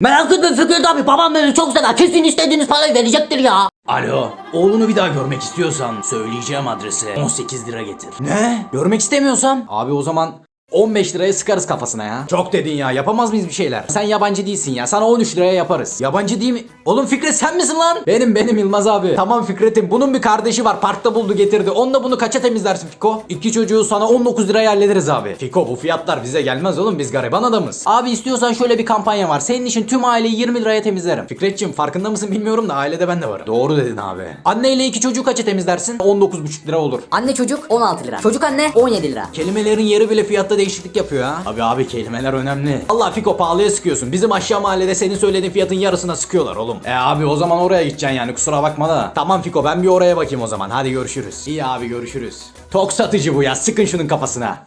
Merak etme Fikret abi babam beni çok sever. Kesin istediğiniz parayı verecektir ya. Alo, oğlunu bir daha görmek istiyorsan söyleyeceğim adrese 18 lira getir. Ne? Görmek istemiyorsan? Abi o zaman 15 liraya sıkarız kafasına ya. Çok dedin ya yapamaz mıyız bir şeyler? Sen yabancı değilsin ya sana 13 liraya yaparız. Yabancı değil mi? Oğlum Fikret sen misin lan? Benim benim Yılmaz abi. Tamam Fikret'im bunun bir kardeşi var parkta buldu getirdi. Onunla bunu kaça temizlersin Fiko? İki çocuğu sana 19 liraya hallederiz abi. Fiko bu fiyatlar bize gelmez oğlum biz gariban adamız. Abi istiyorsan şöyle bir kampanya var. Senin için tüm aileyi 20 liraya temizlerim. Fikret'cim farkında mısın bilmiyorum da ailede ben de varım. Doğru dedin abi. Anneyle iki çocuğu kaça temizlersin? 19,5 lira olur. Anne çocuk 16 lira. Çocuk anne 17 lira. Kelimelerin yeri bile fiyatta değişiklik yapıyor ha. Abi abi kelimeler önemli. Allah Fiko pahalıya sıkıyorsun. Bizim aşağı mahallede senin söylediğin fiyatın yarısına sıkıyorlar oğlum. E abi o zaman oraya gideceksin yani kusura bakma da. Tamam Fiko ben bir oraya bakayım o zaman. Hadi görüşürüz. İyi abi görüşürüz. Tok satıcı bu ya. Sıkın şunun kafasına.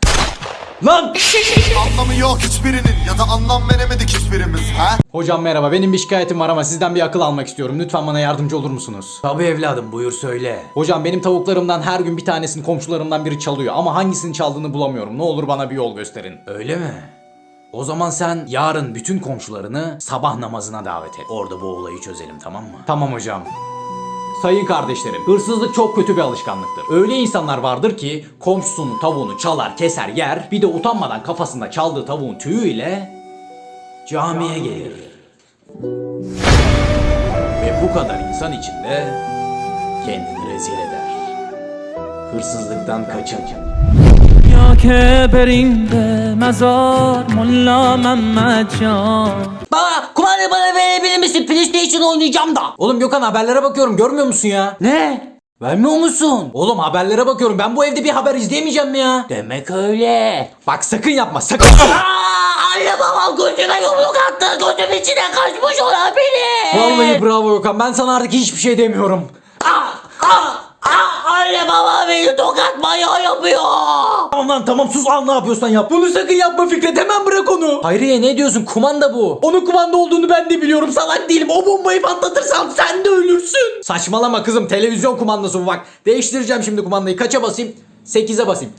Lan! Anlamı yok hiçbirinin ya da anlam veremedik hiçbirimiz ha? Hocam merhaba benim bir şikayetim var ama sizden bir akıl almak istiyorum. Lütfen bana yardımcı olur musunuz? Tabii evladım buyur söyle. Hocam benim tavuklarımdan her gün bir tanesini komşularımdan biri çalıyor ama hangisini çaldığını bulamıyorum. Ne olur bana bir yol gösterin. Öyle mi? O zaman sen yarın bütün komşularını sabah namazına davet et. Orada bu olayı çözelim tamam mı? Tamam hocam. Sayın kardeşlerim, hırsızlık çok kötü bir alışkanlıktır. Öyle insanlar vardır ki komşusunun tavuğunu çalar, keser, yer, bir de utanmadan kafasında çaldığı tavuğun tüyüyle camiye gelir. Ve bu kadar insan içinde kendini rezil eder. Hırsızlıktan kaçın. Ya keberinde mezar Mulla Mehmet Can. Baba kumandayı bana verebilir misin? PlayStation oynayacağım da. Oğlum Gökhan haberlere bakıyorum görmüyor musun ya? Ne? Vermiyor musun? Oğlum haberlere bakıyorum ben bu evde bir haber izleyemeyeceğim mi ya? Demek öyle. Bak sakın yapma sakın. Aa, anne babam gözüme yumruk attı. Gözüm içine kaçmış olabilir. Vallahi bravo Gökhan ben sana artık hiçbir şey demiyorum. Aa, aa, aa, anne baba beni tokat manyağı yapıyor. Tamam lan tamam sus al ne yapıyorsan yap. Bunu sakın yapma Fikret hemen bırak onu. Hayriye ne diyorsun kumanda bu. Onun kumanda olduğunu ben de biliyorum salak değilim. O bombayı patlatırsam sen de ölürsün. Saçmalama kızım televizyon kumandası bu bak. Değiştireceğim şimdi kumandayı kaça basayım? 8'e basayım.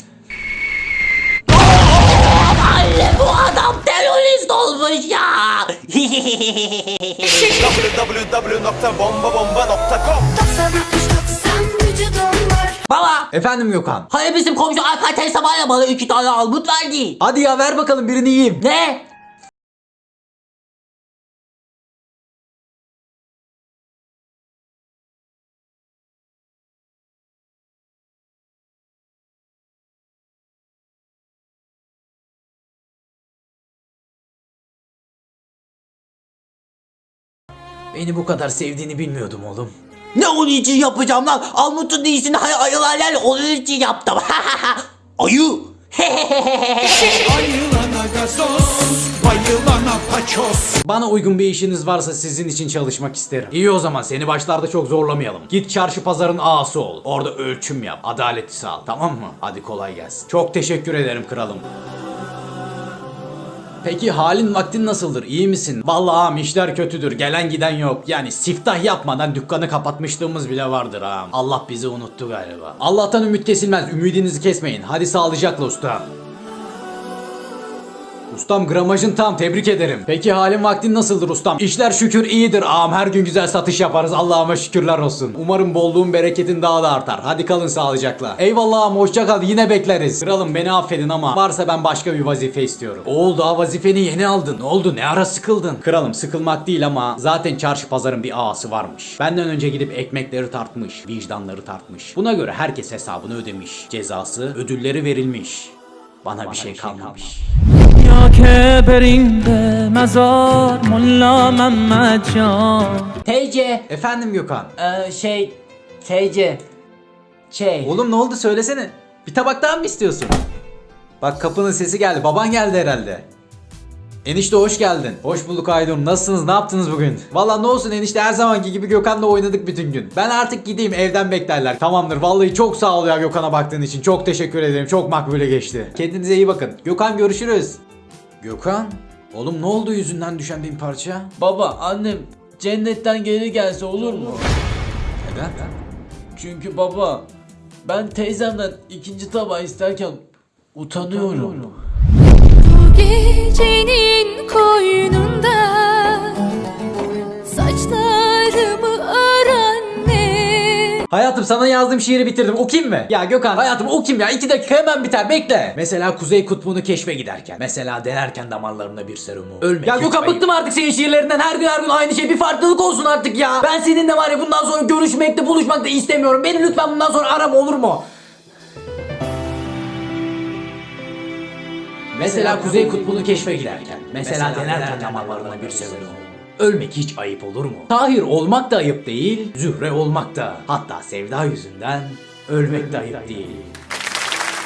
Anne bu adam terörist olmuş ya. www.bombabomba.com Efendim Gökhan. Hani bizim komşu Alper ya bana iki tane albut verdi. Hadi ya ver bakalım birini yiyeyim. Ne? Beni bu kadar sevdiğini bilmiyordum oğlum. Ne onun için yapacağım lan? Almut'un iyisini hay ayılarla onun için yaptım. Ayı. Bana uygun bir işiniz varsa sizin için çalışmak isterim. İyi o zaman seni başlarda çok zorlamayalım. Git çarşı pazarın ağası ol. Orada ölçüm yap. Adaleti sağ Tamam mı? Hadi kolay gelsin. Çok teşekkür ederim kralım. Peki halin vaktin nasıldır? İyi misin? Vallahi ağam işler kötüdür. Gelen giden yok. Yani siftah yapmadan dükkanı kapatmışlığımız bile vardır ağam. Allah bizi unuttu galiba. Allah'tan ümit kesilmez. Ümidinizi kesmeyin. Hadi sağlıcakla usta. Ustam gramajın tam tebrik ederim. Peki halin vaktin nasıldır ustam? İşler şükür iyidir ağam her gün güzel satış yaparız Allah'ıma şükürler olsun. Umarım bolluğun bereketin daha da artar. Hadi kalın sağlıcakla. Eyvallah ağam hoşça kal yine bekleriz. Kralım beni affedin ama varsa ben başka bir vazife istiyorum. Oğul daha vazifeni yeni aldın. Ne oldu ne ara sıkıldın? Kralım sıkılmak değil ama zaten çarşı pazarın bir ağası varmış. Benden önce gidip ekmekleri tartmış, vicdanları tartmış. Buna göre herkes hesabını ödemiş. Cezası ödülleri verilmiş. Bana, bir şey kalmamış. یا که بریم به مزار ملا محمد جان Teyze. Efendim Gökhan. Ee, şey. Teyze. Şey. Oğlum ne oldu söylesene. Bir tabak daha mı istiyorsun? Bak kapının sesi geldi. Baban geldi herhalde. Enişte hoş geldin. Hoş bulduk Aydın. Nasılsınız? Ne yaptınız bugün? Valla ne olsun enişte her zamanki gibi Gökhan'la oynadık bütün gün. Ben artık gideyim evden beklerler. Tamamdır. Vallahi çok sağ ol ya Gökhan'a baktığın için. Çok teşekkür ederim. Çok makbule geçti. Kendinize iyi bakın. Gökhan görüşürüz. Gökhan, oğlum ne oldu yüzünden düşen bin parça? Baba, annem cennetten geri gelse olur mu? Neden? Çünkü baba, ben teyzemden ikinci tabağı isterken utanıyorum. Bu gecenin koynunda saçlarımı sana yazdığım şiiri bitirdim. Okuyayım mı? Ya Gökhan hayatım okuyayım ya. 2 dakika hemen biter. Bekle. Mesela Kuzey Kutbu'nu keşfe giderken. Mesela denerken damarlarımda bir serumu. Ölmek Ya Gökhan ayıp. bıktım artık senin şiirlerinden. Her gün her gün aynı şey. Bir farklılık olsun artık ya. Ben seninle var ya bundan sonra görüşmek de buluşmak da istemiyorum. Beni lütfen bundan sonra arama olur mu? Mesela Kuzey Kutbu'nu keşfe giderken. Mesela denerken damarlarına bir serum. Ölmek hiç ayıp olur mu? Tahir olmak da ayıp değil, Zühre olmak da. Hatta sevda yüzünden ölmek de ayıp değil.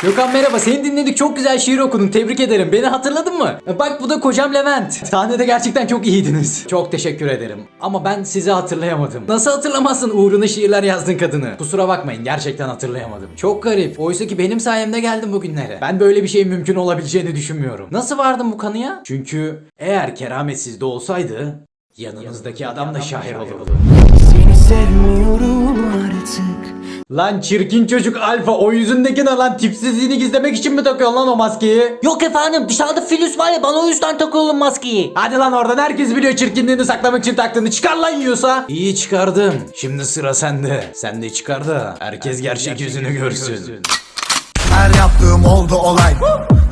Gökhan merhaba seni dinledik. Çok güzel şiir okudun. Tebrik ederim. Beni hatırladın mı? Bak bu da kocam Levent. Sahnede gerçekten çok iyiydiniz. Çok teşekkür ederim. Ama ben sizi hatırlayamadım. Nasıl hatırlamazsın? Uğruna şiirler yazdın kadını. Kusura bakmayın gerçekten hatırlayamadım. Çok garip. Oysa ki benim sayemde geldim bugünlere. Ben böyle bir şeyin mümkün olabileceğini düşünmüyorum. Nasıl vardın bu kanıya? Çünkü eğer keramet sizde olsaydı Yanınızdaki adam da şair olurdu Seni sevmiyorum artık Lan çirkin çocuk alfa o yüzündeki ne lan tipsizliğini gizlemek için mi takıyorsun lan o maskeyi? Yok efendim dışarıda Filüs var ya bana o yüzden takıyorum maskeyi. Hadi lan oradan herkes biliyor çirkinliğini saklamak için taktığını çıkar lan yiyorsa. İyi çıkardım. Şimdi sıra sende. Sen de çıkar da herkes gerçek yüzünü görsün. Her yaptığım oldu olay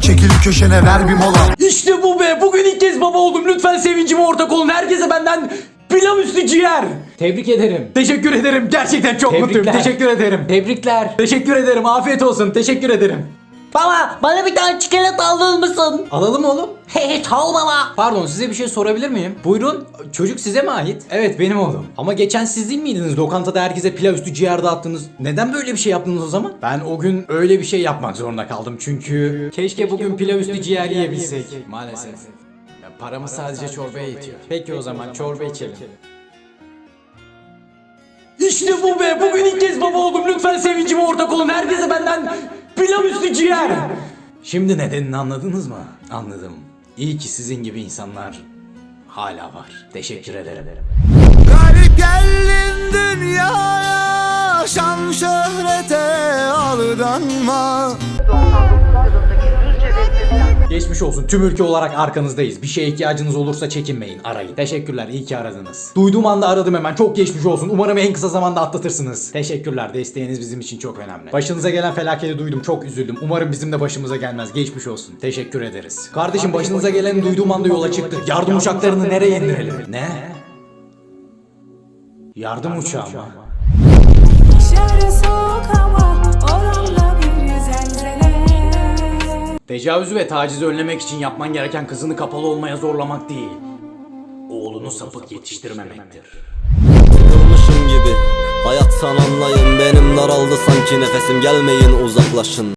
Çekil köşene ver bir mola İşte bu be. Bugün ilk kez baba oldum. Lütfen sevincime ortak olun. Herkese benden pilav üstü ciğer. Tebrik ederim. Teşekkür ederim. Gerçekten çok mutluyum. Teşekkür ederim. Tebrikler. Teşekkür ederim. Afiyet olsun. Teşekkür ederim. Baba bana bir tane çikolata alır mısın? Alalım oğlum. He he sağ baba. Pardon size bir şey sorabilir miyim? Buyurun. Çocuk size mi ait? Evet benim oğlum. Ama geçen siz değil miydiniz? Lokantada herkese pilav üstü ciğer dağıttınız. Neden böyle bir şey yaptınız o zaman? Ben o gün öyle bir şey yapmak zorunda kaldım çünkü... Keşke bugün pilav üstü ciğer yiyebilsek. Maalesef. Ya paramız sadece çorbaya yetiyor. Peki o zaman çorba içelim. İşte bu be! Bugün ilk kez baba oldum. Lütfen sevincime ortak olun. Herkese benden pilav üstü ciğer. Şimdi nedenini anladınız mı? Anladım. İyi ki sizin gibi insanlar hala var. Teşekkür ederim. Galip geldin dünyaya Şan şöhrete aldanma Geçmiş olsun. Tüm ülke olarak arkanızdayız. Bir şeye ihtiyacınız olursa çekinmeyin. Arayın. Teşekkürler. İyi ki aradınız. Duyduğum anda aradım hemen. Çok geçmiş olsun. Umarım en kısa zamanda atlatırsınız. Teşekkürler. Desteğiniz bizim için çok önemli. Başınıza gelen felaketi duydum. Çok üzüldüm. Umarım bizim de başımıza gelmez. Geçmiş olsun. Teşekkür ederiz. Kardeşim başınıza geleni duyduğum anda yola çıktık. Yardım uçaklarını nereye indirelim? Ne? Yardım uçağı mı? Dışarı soğuk. Tecavüzü ve tacizi önlemek için yapman gereken kızını kapalı olmaya zorlamak değil. Oğlunu sapık yetiştirmemektir. Sıkılmışım gibi Hayattan anlayın benim daraldı sanki nefesim gelmeyin uzaklaşın